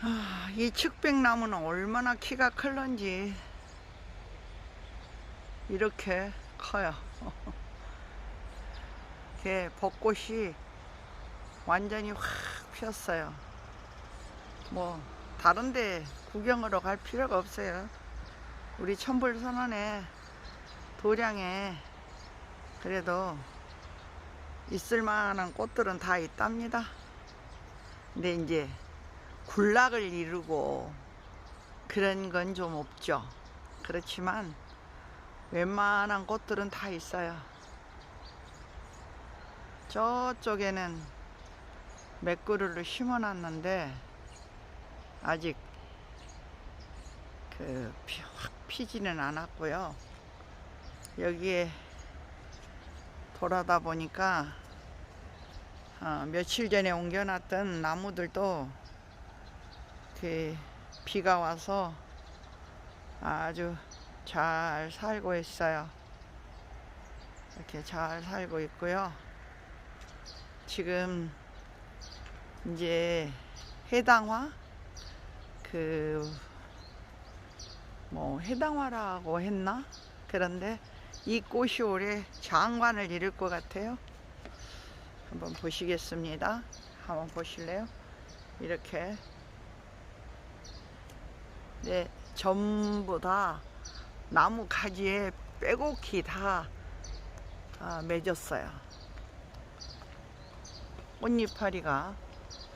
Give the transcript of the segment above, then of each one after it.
아, 이 측백나무는 얼마나 키가 클런지 이렇게 커요. 이게 벚꽃이 완전히 확 피었어요. 뭐 다른데 구경으로 갈 필요가 없어요. 우리 천불 선원에 도량에 그래도 있을 만한 꽃들은 다 있답니다. 근데 이제 군락을 이루고 그런 건 좀 없죠. 그렇지만 웬만한 꽃들은 다 있어요. 저쪽에는 몇 그루를 심어놨는데 아직 그확 피지는 않았고요. 여기에 돌아다 보니까 어, 며칠 전에 옮겨놨던 나무들도 그 비가 와서 아주 잘 살고 있어요. 이렇게 잘 살고 있고요. 지금 이제 해당화 그 뭐 해당화라고 했나? 그런데 이 꽃이 올해 장관을 이룰 것 같아요. 한번 보시겠습니다. 한번 보실래요? 이렇게 네, 전부 다 나무 가지에 빼곡히 다 아, 맺었어요. 꽃잎파리가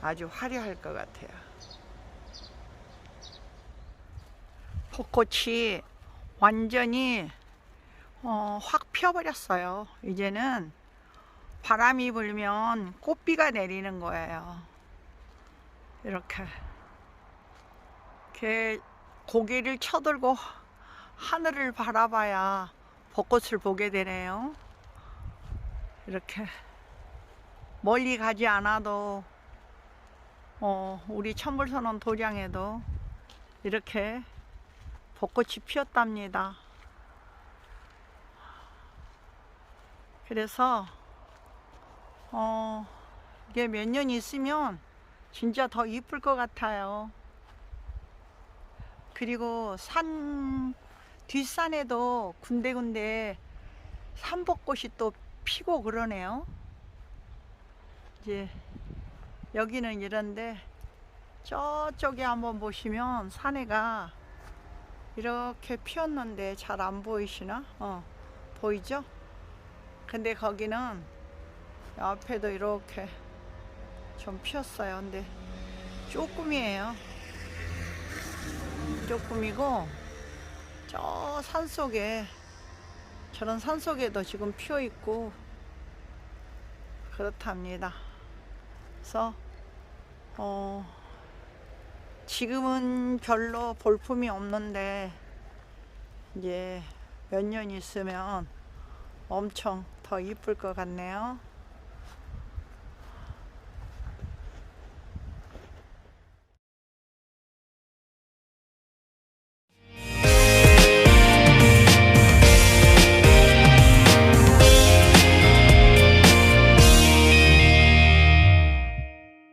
아주 화려할 것 같아요. 벚꽃이 완전히 어, 확 피어버렸어요. 이제는 바람이 불면 꽃비가 내리는 거예요. 이렇게. 이렇게 고개를 쳐들고 하늘을 바라봐야 벚꽃을 보게 되네요. 이렇게 멀리 가지 않아도 어, 우리 천불선원 도량에도 이렇게 벚꽃이 피었답니다. 그래서 어, 이게 몇 년 있으면 진짜 더 이쁠 것 같아요. 그리고 산 뒷산에도 군데군데 산벚꽃이 또 피고 그러네요. 이제 여기는 이런데 저쪽에 한번 보시면 산에가 이렇게 피었는데 잘 안 보이시나? 어, 보이죠? 근데 거기는 옆에도 이렇게 좀 피었어요. 근데 조금이에요. 조금이고 저 산속에 저런 산속에도 지금 피어 있고 그렇답니다. 그래서 어 지금은 별로 볼품이 없는데 이제 몇 년 있으면 엄청 더 이쁠 것 같네요.